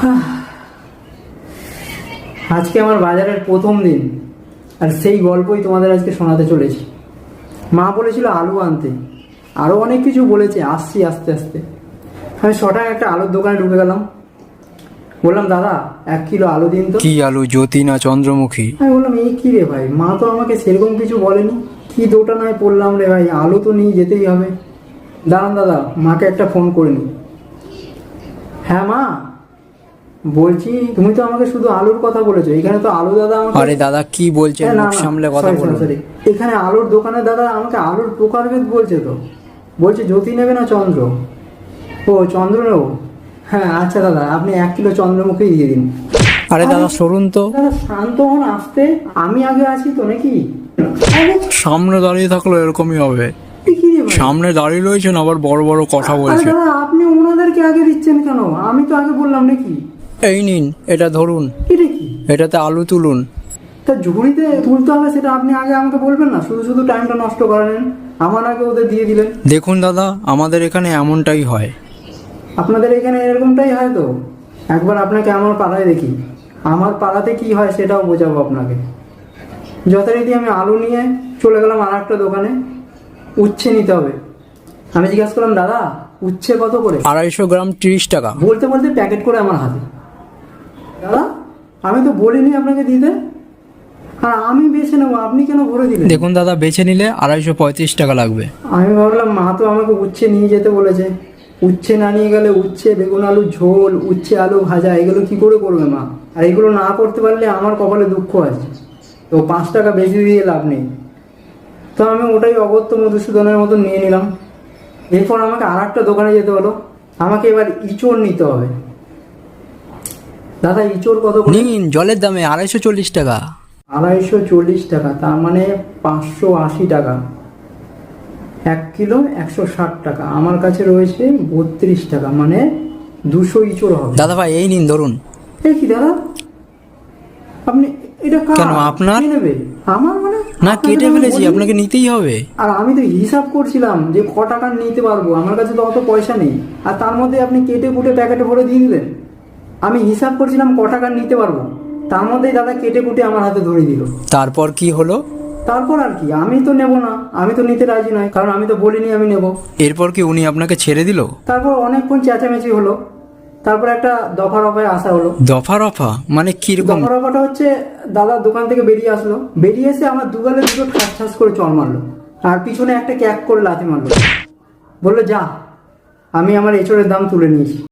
আজকে আমার বাজারের প্রথম দিন আর সেই গল্পই তোমাদের আজকে শোনাতে চলেছি। মা বলেছিল আলু আনতে। আরও অনেক কিছু বলেছে আসছি আস্তে আস্তে। আমি ছটায় একটা আলুর দোকানে ঢুকে গেলাম। বললাম দাদা এক কিলো আলু দিন তো। কি আলু জ্যোতি না চন্দ্রমুখী? আমি বললাম এই কি রে ভাই মা তো আমাকে সেরকম কিছু বলেনি। কি দোটা নয় পড়লাম রে ভাই আলু তো নিয়ে যেতেই হবে। দাঁড়ান দাদা মাকে একটা ফোন করে নি। হ্যাঁ মা বলছি তুমি তো আমাকে শুধু আলুর কথা বলেছ এখানে তো আলু দাদা আমাকে আরে দাদা কি বলছেন? এ, মুখ সামলে কথা sorry। এখানে আলুর দোকানে দাদা আমাকে আলুর প্রকারভেদ বলছে তো। বলছে জ্যোতি নেবে না চন্দ্র? ও চন্দ্র নেব? হ্যাঁ আচ্ছা দাদা আপনি এক কিলো চন্দ্রমুখী দিয়ে দিন। আরে দাদা সরুন তো। শান্ত হন আসতে। আমি আগে আছি তো নাকি? সামনে দাঁড়িয়ে থাকল এরকমই হবে। সামনে দাঁড়িয়ে রয়েছেন আবার বড় বড় কথা বলছেন। আপনি ওনাদেরকে আগে দিচ্ছেন কেন? আমি তো আগে বললাম নাকি? এই নিন এটা ধরুন। এটা কি? এটাতে আলু তুলুন। তা ঝুড়িতে তুলতে হবে সেটা আপনি আগে আমাকে বলবেন না? শুধু শুধু টাইমটা নষ্ট করেন আমার আগে ওদের দিয়ে দিলেন। দেখুন দাদা আমাদের এখানে এমনটাই হয়। আপনাদের এখানে এরকমটাই হয় তো? একবার আপনাকে আমার পাড়ায় দেখি। আমার পাড়াতে কি হয় সেটাও বোঝাবো আপনাকে। যথারীতি আমি আলু নিয়ে চলে গেলাম আর একটা দোকানে। উচ্ছে নিতে হবে। আমি জিজ্ঞাসা করলাম দাদা উচ্ছে কত করে? আড়াইশো গ্রাম তিরিশ টাকা। বলতে বলতে প্যাকেট করে আমার হাতে। দাদা আমি তো বলিনি আপনাকে দিতে। আর আমি বেছে নেব আপনি কেন ভরে দিলেন? দেখুন দাদা বেছে নিলে আড়াইশো পঁয়ত্রিশ টাকা লাগবে। আমি ভাবলাম মা তো আমাকে উচ্ছে নিয়ে যেতে বলেছে। উচ্ছে না নিয়ে গেলে উচ্ছে বেগুন আলু ঝোল উচ্ছে আলু ভাজা এগুলো কি করে করবে মা? আর এগুলো না করতে পারলে আমার কপালে দুঃখ আছে। তো পাঁচ টাকা বেশি দিয়ে লাভ নেই। তো আমি ওটাই অগত্য মধুসূদনের মতো নিয়ে নিলাম। এরপর আমাকে আর একটা দোকানে যেতে হলো। আমাকে এবার ইচড় নিতে হবে। দাদা ইচড় কত নিন জলের দামে আড়াইশো চল্লিশ টাকা। আড়াইশো চল্লিশ টাকা তার মানে পাঁচশো আশি টাকা। এক কিলো একশো ষাট টাকা আমার কাছে রয়েছে বত্রিশ টাকা মানে দুশো ইঁচড় হবে। দাদা ভাই এই নিন ধরুন। এই কি দাদা? আপনি এটা কেন, আপনার? নেবে? আমার মানে? না কেটে ফেলেছি আপনাকে নিতেই হবে। আর আমি তো হিসাব করছিলাম যে ক টাকা নিতে পারব আমার কাছে তো অত পয়সা নেই। আর তার মধ্যে আপনি কেটে কুটে প্যাকেটে ভরে দিয়ে দিলেন। আমি হিসাব করছিলাম ক টাকা নিতে পারব। তার মধ্যেই দাদা কেটে কুটে আমার হাতে ধরে দিল। তারপর কি হলো? তারপর আর কি আমি তো নেব না আমি তো নিতে রাজি নয় কারণ আমি তো বলিনি আমি নেব। এরপর কি উনি আপনাকে ছেড়ে দিল? তারপর অনেকক্ষণ চেঁচামেচি হলো। তারপর একটা দফা রফায় আসা হলো। দফা রফা মানে কীরকম? দফা রফাটা হচ্ছে দাদার দোকান থেকে বেরিয়ে আসলো। বেরিয়ে এসে আমার দুগালে দুটো ঠাস ঠাস করে চল মারলো। আর পিছনে একটা ক্যাক করে লাথি মারলো। বলল যা আমি আমার এঁচড়ের দাম তুলে নিয়েছি।